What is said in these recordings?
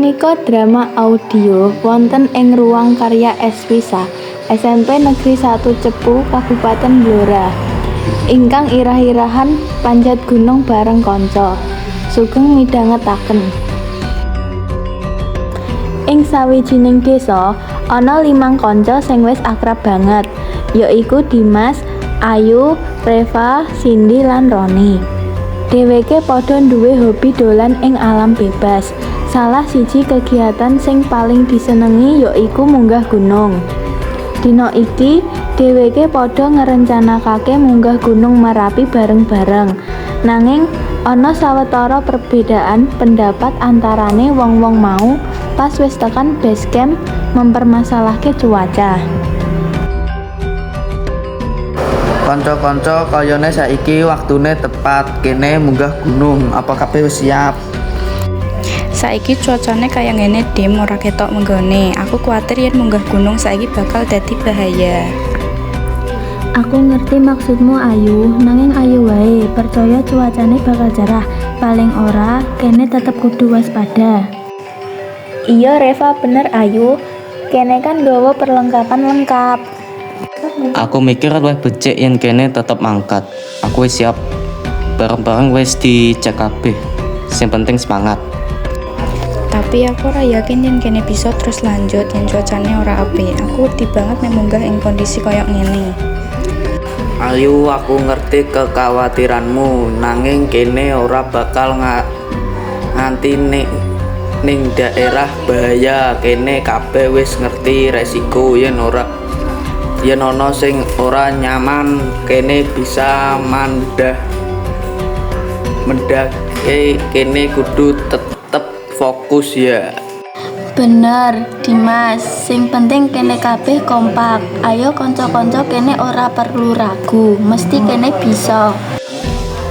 punika drama audio wonten ing ruang karya Espisa SMP Negeri 1 Cepu Kabupaten Blora. Ingkang irah-irahan panjat gunung bareng kanca. Sugeng midhangetaken. Ing sawijining desa ana limang kanca sing wis akrab banget yaiku Dimas Ayu Reva Cindy lan Roni. Dheweke padha duwe hobi dolan ing alam bebas salah siji kegiatan sing paling disenengi yaiku munggah gunung Dina iki dheweke padha ngrencanakake munggah Gunung Merapi bareng-bareng. Nanging ana sawetara perbedaan pendapat antarane wong-wong mau pas wis tekan base camp mempermasalahke cuaca. Kanca-kanca kayane saiki waktune tepat kene munggah gunung. Apa kabeh wis siap? Saiki cuacane kaya ngene dim ora ketok menggone. Aku kuatir yen munggah gunung saiki bakal dadi bahaya. Aku ngerti maksudmu Ayu, nanging ayu wae, percaya cuacane bakal cerah. Paling ora, kene tetep kudu waspada. Iya Reva bener Ayu, kene kan gawa perlengkapan lengkap. Aku mikir luwih becik yen kene tetep mangkat. Aku wis siap. Bareng-bareng wis dicek kabeh. Sing penting semangat. Tapi aku ora yakin yen kene bisa terus lanjut yen cuacane ora apik. Aku wedi banget nek munggah ing kondisi koyo ngene. Ayu, aku ngerti kekhawatiranmu, nanging kene ora bakal nga nganti ning ning daerah bahaya. Kene kabeh wis ngerti resiko yen ora yen ana sing ora nyaman, kene bisa mandah mendake kene kudu tetep fokus ya. Bener, Dimas. Sing penting kene kabeh kompak. Ayo kanca-kanca kene ora perlu ragu, mesti kene bisa.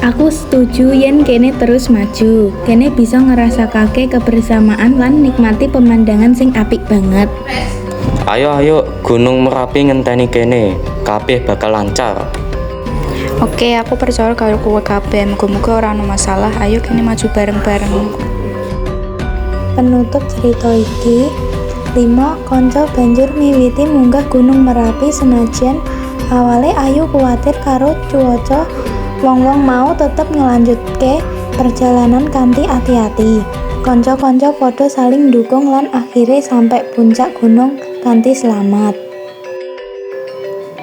Aku setuju yen kene terus maju. Kene bisa ngerasakake kebersamaan lan nikmati pemandangan sing apik banget. Ayo ayo Gunung Merapi ngenteni kene. Kabeh bakal lancar. Oke, aku percaya karo kowe kabeh. Muga-muga ora ana masalah. Ayo kene maju bareng-bareng. Penutup cerita iki, lima konco banjur miwiti munggah Gunung Merapi senajan awale Ayu kuwatir karo cuaca wong-wong mau tetep ngelanjutke perjalanan kanthi ati-ati. Konco-konco padha saling dukung lan akhirnya sampai puncak gunung kanthi selamat.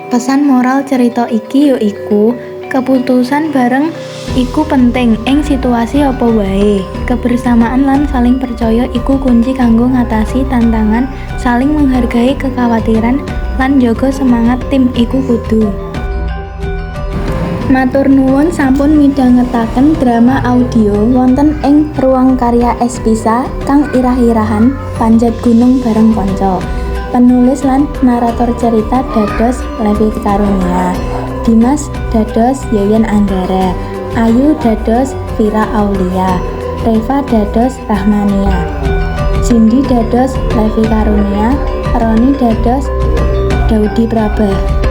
Pesan moral cerita iki yaiku keputusan bareng iku penting ing situasi apa wae. Kebersamaan lan saling percaya iku kunci kanggo ngatasi tantangan, saling menghargai kekhawatiran lan jaga semangat tim iku kudu. Matur nuwun sampun midhangetaken drama audio wonten ing ruang karya Espisa kang irah-irahan panjat gunung bareng kanca. Penulis lan narator cerita dados Levi Karunia. Dimas dados Yayan Anggara. Ayu dados Vira Aulia. Reva dados Rahmania. Cindy dados Levi Karunia. Roni dados Daudi Prabah.